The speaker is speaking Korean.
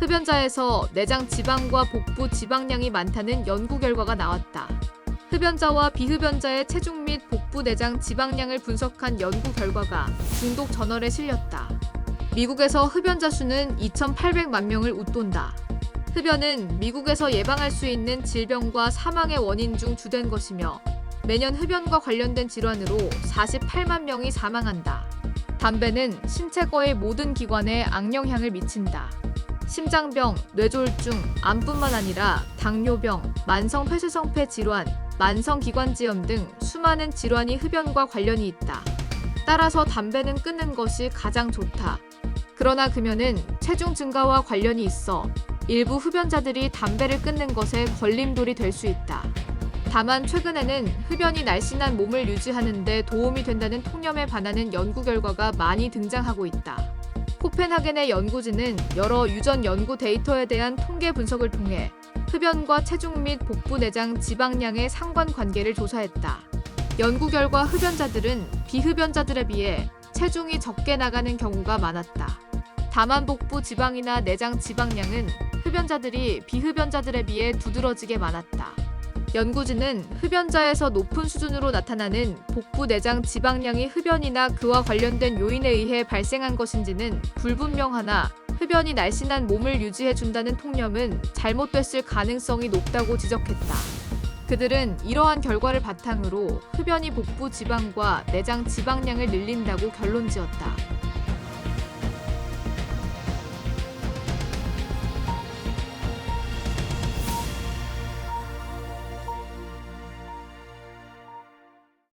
흡연자에서 내장 지방과 복부 지방량이 많다는 연구 결과가 나왔다. 흡연자와 비흡연자의 체중 및 복부 내장 지방량을 분석한 연구 결과가 중독 저널에 실렸다. 미국에서 흡연자 수는 2,800만 명을 웃돈다. 흡연은 미국에서 예방할 수 있는 질병과 사망의 원인 중 주된 것이며 매년 흡연과 관련된 질환으로 48만 명이 사망한다. 담배는 신체 거의 모든 기관에 악영향을 미친다. 심장병, 뇌졸중, 암뿐만 아니라 당뇨병, 만성 폐쇄성폐 질환, 만성 기관지염 등 수많은 질환이 흡연과 관련이 있다. 따라서 담배는 끊는 것이 가장 좋다. 그러나 금연은 체중 증가와 관련이 있어 일부 흡연자들이 담배를 끊는 것에 걸림돌이 될 수 있다. 다만 최근에는 흡연이 날씬한 몸을 유지하는 데 도움이 된다는 통념에 반하는 연구 결과가 많이 등장하고 있다. 코펜하겐의 연구진은 여러 유전 연구 데이터에 대한 통계 분석을 통해 흡연과 체중 및 복부 내장 지방량의 상관 관계를 조사했다. 연구 결과 흡연자들은 비흡연자들에 비해 체중이 적게 나가는 경우가 많았다. 다만 복부 지방이나 내장 지방량은 흡연자들이 비흡연자들에 비해 두드러지게 많았다. 연구진은 흡연자에서 높은 수준으로 나타나는 복부 내장 지방량이 흡연이나 그와 관련된 요인에 의해 발생한 것인지는 불분명하나 흡연이 날씬한 몸을 유지해 준다는 통념은 잘못됐을 가능성이 높다고 지적했다. 그들은 이러한 결과를 바탕으로 흡연이 복부 지방과 내장 지방량을 늘린다고 결론 지었다.